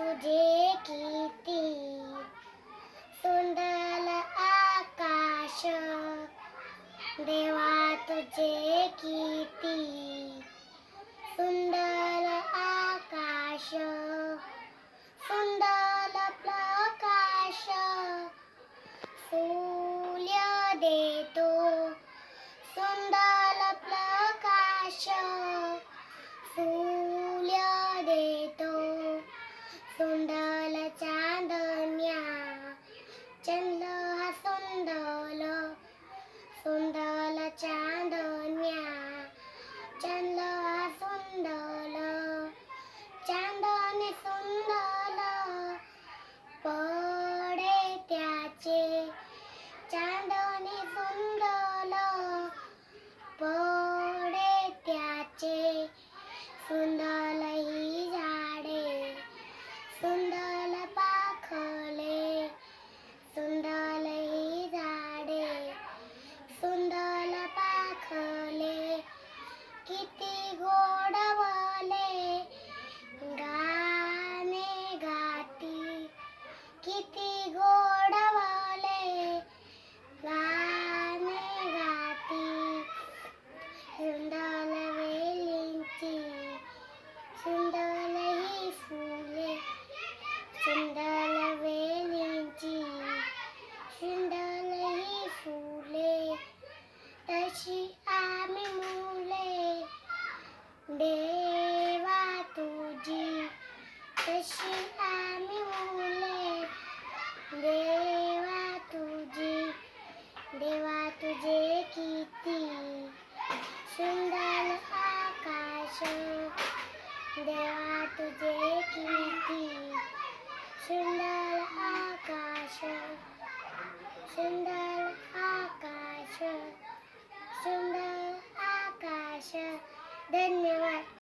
तुझे किती सुंदर आकाश देवा तुझे किती सुंदर आकाश सुंदर प्रकाश सूर्य চাঁদনে সুন্দর कशी आम्ही मुले देवा तुझी देवा तुझे किती सुंदर आकाश. देवा तुझे किती सुंदर आकाश. सुंदर आकाश. सुंदर आकाश. धन्यवाद.